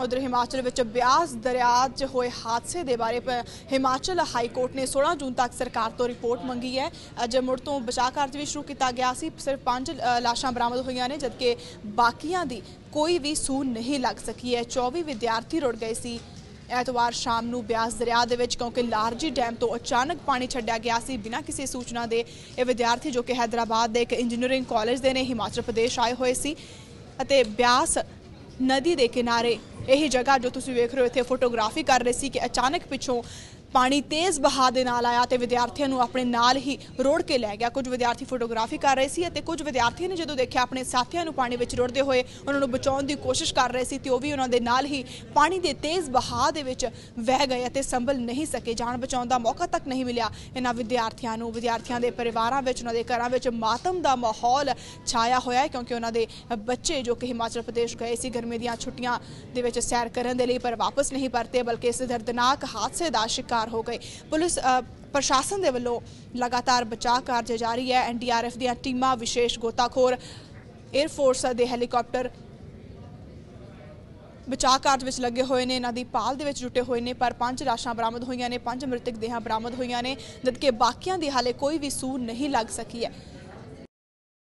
ਉਧਰ ਹਿਮਾਚਲ ਵਿੱਚ ਬਿਆਸ ਦਰਿਆ 'ਚ ਹੋਏ ਹਾਦਸੇ ਦੇ ਬਾਰੇ ਪ- ਹਿਮਾਚਲ ਹਾਈ ਕੋਰਟ ਨੇ 16 ਜੂਨ ਤੱਕ ਸਰਕਾਰ ਤੋਂ ਰਿਪੋਰਟ ਮੰਗੀ ਹੈ। ਅੱਜ ਮੁੜ ਤੋਂ ਬਚਾਅ ਕਾਰਜ ਵੀ ਸ਼ੁਰੂ ਕੀਤਾ ਗਿਆ ਸੀ। ਸਿਰਫ ਪੰਜ ਲਾਸ਼ਾਂ ਬਰਾਮਦ ਹੋਈਆਂ ਨੇ, ਜਦਕਿ ਬਾਕੀਆਂ ਦੀ ਕੋਈ ਵੀ ਸੂਹ ਨਹੀਂ ਲੱਗ ਸਕੀ ਹੈ। 24 ਵਿਦਿਆਰਥੀ ਰੁੜ ਗਏ ਸੀ। ਐਤਵਾਰ ਸ਼ਾਮ ਨੂੰ ਬਿਆਸ ਦਰਿਆ ਦੇ ਵਿੱਚ, ਕਿਉਂਕਿ ਲਾਰਜੀ ਡੈਮ ਤੋਂ ਅਚਾਨਕ ਪਾਣੀ ਛੱਡਿਆ ਗਿਆ ਸੀ ਬਿਨਾਂ ਕਿਸੇ ਸੂਚਨਾ ਦੇ, ਇਹ ਵਿਦਿਆਰਥੀ ਜੋ ਕਿ ਹੈਦਰਾਬਾਦ ਦੇ ਇੱਕ ਇੰਜੀਨੀਅਰਿੰਗ ਕਾਲਜ ਦੇ ਨੇ, ਹਿਮਾਚਲ ਪ੍ਰਦੇਸ਼ ਆਏ ਹੋਏ ਸੀ ਅਤੇ ਬਿਆਸ ਨਦੀ ਦੇ ਕਿਨਾਰੇ ਇਹ ਜਗ੍ਹਾ ਜੋ ਤੁਸੀਂ ਵੇਖ ਰਹੇ ਹੋ ਇੱਥੇ ਫੋਟੋਗ੍ਰਾਫੀ ਕਰ ਰਹੇ ਸੀ ਕਿ ਅਚਾਨਕ ਪਿੱਛੋਂ ਪਾਣੀ ਤੇਜ਼ ਬਹਾਅ ਦੇ ਨਾਲ ਆਇਆ ਤੇ ਵਿਦਿਆਰਥੀਆਂ ਨੂੰ ਆਪਣੇ ਨਾਲ ਹੀ ਰੋੜ ਕੇ ਲੈ ਗਿਆ। ਕੁਝ ਵਿਦਿਆਰਥੀ ਫੋਟੋਗ੍ਰਾਫੀ ਕਰ ਰਹੇ ਸੀ ਅਤੇ ਕੁਝ ਵਿਦਿਆਰਥੀਆਂ ਨੇ ਜਦੋਂ ਦੇਖਿਆ ਆਪਣੇ ਸਾਥੀਆਂ ਨੂੰ ਪਾਣੀ ਵਿੱਚ ਰੁੜਦੇ ਹੋਏ ਉਹਨਾਂ ਨੂੰ ਬਚਾਉਣ ਦੀ ਕੋਸ਼ਿਸ਼ ਕਰ ਰਹੇ ਸੀ ਤੇ ਉਹ ਵੀ ਉਹਨਾਂ ਦੇ ਨਾਲ ਹੀ ਪਾਣੀ ਦੇ ਤੇਜ਼ ਬਹਾਅ ਦੇ ਵਿੱਚ ਵਹਿ ਗਏ ਅਤੇ ਸੰਭਲ ਨਹੀਂ ਸਕੇ। ਜਾਨ ਬਚਾਉਣ ਦਾ ਮੌਕਾ ਤੱਕ ਨਹੀਂ ਮਿਲਿਆ। ਇਹਨਾਂ ਵਿਦਿਆਰਥੀਆਂ ਨੂੰ, ਵਿਦਿਆਰਥੀਆਂ ਦੇ ਪਰਿਵਾਰਾਂ ਵਿੱਚ, ਉਹਨਾਂ ਦੇ ਘਰਾਂ ਵਿੱਚ ਮਾਤਮ ਦਾ ਮਾਹੌਲ ਛਾਇਆ ਹੋਇਆ ਹੈ ਕਿਉਂਕਿ ਉਹਨਾਂ ਦੇ ਬੱਚੇ ਜੋ ਕਿ ਹਿਮਾਚਲ ਪ੍ਰਦੇਸ਼ ਗਏ ਸੀ, ਗਰਮੀ ਦੀਆਂ ਛੁੱਟੀਆਂ ਦੇ ਵਿੱਚ ਸੈਰ ਕਰਨ ਦੇ ਲਈ ਪਰ ਵਾਪਸ ਨਹੀਂ ਪਰਤੇ, ਬਲਕਿ ਇਸ ਦਰਦਨਾਕ ਹਾਦਸੇ ਦਾ ਸ਼ਿਕਾਰ ਹੋ ਗਏ। ਪੁਲਿਸ ਪ੍ਰਸ਼ਾਸਨ ਦੇ ਵੱਲੋਂ ਲਗਾਤਾਰ ਬਚਾਅ ਕਾਰਜ ਜਾਰੀ ਹੈ। ਐਨਡੀਆਰਐਫ ਦੀਆਂ ਟੀਮਾਂ ਵਿਸ਼ੇਸ਼ ਗੋਤਾਖੋਰ 에ਅਰ ਫੋਰਸ ਦੇ ਹੈਲੀਕਾਪਟਰ ਬਚਾਅ ਕਾਰਜ ਵਿੱਚ ਲੱਗੇ ਹੋਏ ਨੇ। ਇਹਨਾਂ ਦੀ ਪਾਲ ਦੇ ਵਿੱਚ ਜੁਟੇ ਹੋਏ ਨੇ, ਪਰ ਪੰਜ ਲਾਸ਼ਾਂ ਬਰਾਮਦ ਹੋਈਆਂ ਨੇ, ਪੰਜ ਮ੍ਰਿਤਕ ਦੇਹਾਂ ਬਰਾਮਦ ਹੋਈਆਂ ਨੇ, ਜਦਕਿ ਬਾਕੀਆਂ ਦੀ ਹਾਲੇ ਕੋਈ ਵੀ ਸੂਹ ਨਹੀਂ ਲੱਗ ਸਕੀ ਹੈ।